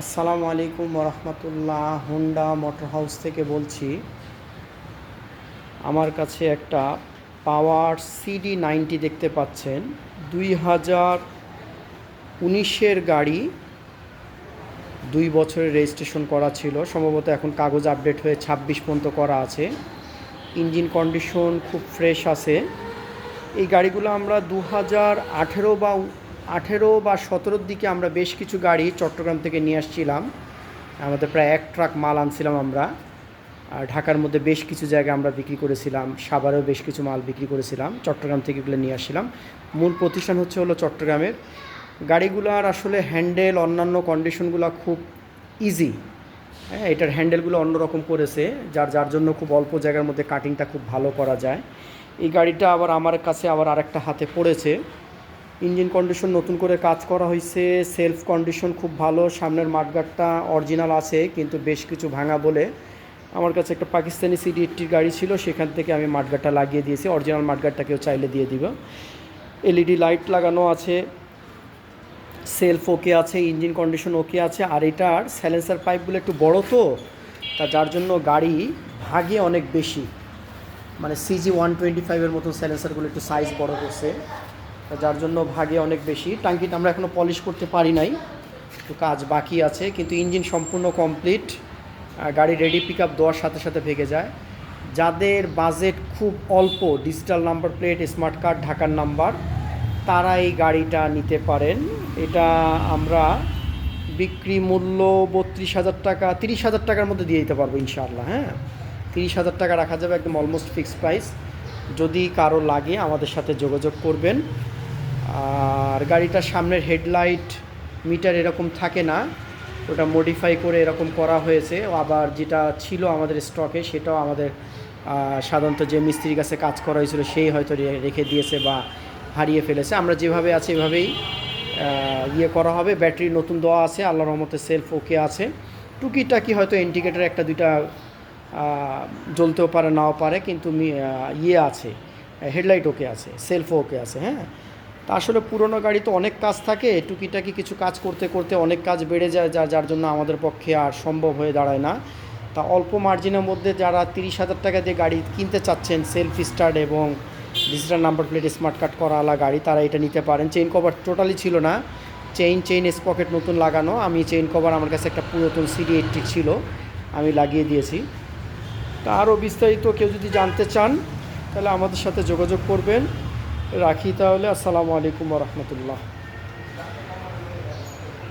আসসালামু আলাইকুম রহমতুল্লাহ Honda motor house থেকে বলছি, আমার কাছে একটা পাওয়ার সিডি নাইনটি দেখতে পাচ্ছেন, দুই হাজার উনিশের গাড়ি, দুই বছরের রেজিস্ট্রেশন করা ছিল, সম্ভবত এখন কাগজ আপডেট হয়ে ছাব্বিশ পর্যন্ত করা আছে ইঞ্জিন কন্ডিশন খুব ফ্রেশ আছে, এই গাড়িগুলো আমরা দু হাজার আঠেরো বা আঠেরো বা সতেরোর দিকে আমরা বেশ কিছু গাড়ি চট্টগ্রাম থেকে নিয়ে আসছিলাম। আমাদের প্রায় এক ট্রাক মাল আনছিলাম আমরা। আর ঢাকার মধ্যে বেশ কিছু জায়গায় আমরা বিক্রি করেছিলাম। সাভারেও বেশ কিছু মাল বিক্রি করেছিলাম। চট্টগ্রাম থেকে এগুলো নিয়ে আসছিলাম। মূল প্রতিষ্ঠান হচ্ছে হলো চট্টগ্রামের। গাড়িগুলোর আসলে হ্যান্ডেল, অন্যান্য কন্ডিশনগুলো খুব ইজি হ্যাঁ এটার হ্যান্ডেলগুলো অন্যরকম করেছে, যার যার জন্য খুব অল্প জায়গার মধ্যে কাটিংটা খুব ভালো করা যায়। এই গাড়িটা আবার আমার কাছে আবার আরেকটা হাতে পড়েছে। ইঞ্জিন কন্ডিশন নতুন করে কাজ করা হয়েছে সেলফ কন্ডিশন খুব ভালো, সামনের মাঠগাটটা অরিজিনাল আছে, কিন্তু বেশ কিছু ভাঙা বলে। আমার কাছে একটা পাকিস্তানি সিডি এইটটির গাড়ি ছিল, সেখান থেকে আমি মাঠগাটটা লাগিয়ে দিয়েছি। অরিজিনাল মাঠগাটটা কেউ চাইলে দিয়ে দিব। এলইডি লাইট লাগানো আছে সেলফ ওকে আছে, ইঞ্জিন কন্ডিশন ওকে আছে, আর এটার স্যালেন্সার পাইপগুলো একটু বড় তো, তা যার জন্য গাড়ি ভাগে অনেক বেশি। মানে সিজি ওয়ান টোয়েন্টি ফাইভের মতো স্যালেন্সারগুলো একটু সাইজ বড় করছে। যার জন্য ভাগে অনেক বেশি। টাঙ্কিটা আমরা এখনও পলিশ করতে পারি নাই। একটু কাজ বাকি আছে, কিন্তু ইঞ্জিন সম্পূর্ণ কমপ্লিট গাড়ি রেডি পিক আপ দেওয়ার সাথে সাথে ভেগে যায়। যাদের বাজেট খুব অল্প digital number plate smart card ঢাকার নাম্বার তারা এই গাড়িটা নিতে পারেন। এটা আমরা বিক্রি মূল্য বত্রিশ হাজার টাকা, তিরিশ হাজার টাকার মধ্যে দিয়ে দিতে পারব ইনশাআল্লাহ হ্যাঁ? তিরিশ হাজার টাকা রাখা যাবে একদম অলমোস্ট ফিক্সড প্রাইস যদি কারও লাগে আমাদের সাথে যোগাযোগ করবেন। আর গাড়িটার সামনের হেডলাইট মিটার এরকম থাকে না, ওটা মডিফাই করে এরকম করা হয়েছে। আবার যেটা ছিল আমাদের স্টকে সেটাও আমাদের সাধারণত যে মিস্ত্রির কাছে কাজ করা হয়েছিল, সেই হয়তো রেখে দিয়েছে বা হারিয়ে ফেলেছে। আমরা যেভাবে আছি এভাবেই ইয়ে করা হবে। ব্যাটারি নতুন দেওয়া আছে আল্লাহ রহমতে সেলফ ওকে আছে। টুকিটাকি হয়তো ইন্ডিকেটার একটা দুইটা জ্বলতেও পারে, নাও পারে, কিন্তু ইয়ে আছে, হেডলাইট ওকে আছে সেলফ ওকে আছে হ্যাঁ? তা আসলে পুরনো গাড়ি তো অনেক কাজ থাকে, টুকিটাকি কিছু কাজ করতে করতে অনেক কাজ বেড়ে যায় যা যার জন্য আমাদের পক্ষে আর সম্ভব হয়ে দাঁড়ায় না। তা অল্প মার্জিনের মধ্যে যারা তিরিশ হাজার টাকা দিয়ে গাড়ি কিনতে চাচ্ছেন সেলফ স্টার্ট এবং digital number plate smart card করা আলা গাড়ি, তারা এটা নিতে পারেন। চেইন কভার টোটালি ছিল না। চেইন চেইন স্পকেট নতুন লাগানো। আমি চেইন কভার আমার কাছে একটা পুরাতন সিডি এইটটি ছিল, আমি লাগিয়ে দিয়েছি। তা আরও বিস্তারিত কেউ যদি জানতে চান, তাহলে আমাদের সাথে যোগাযোগ করবেন। রাখি তাহলে আসসালামু আলাইকুম রহমতুল্লাহ।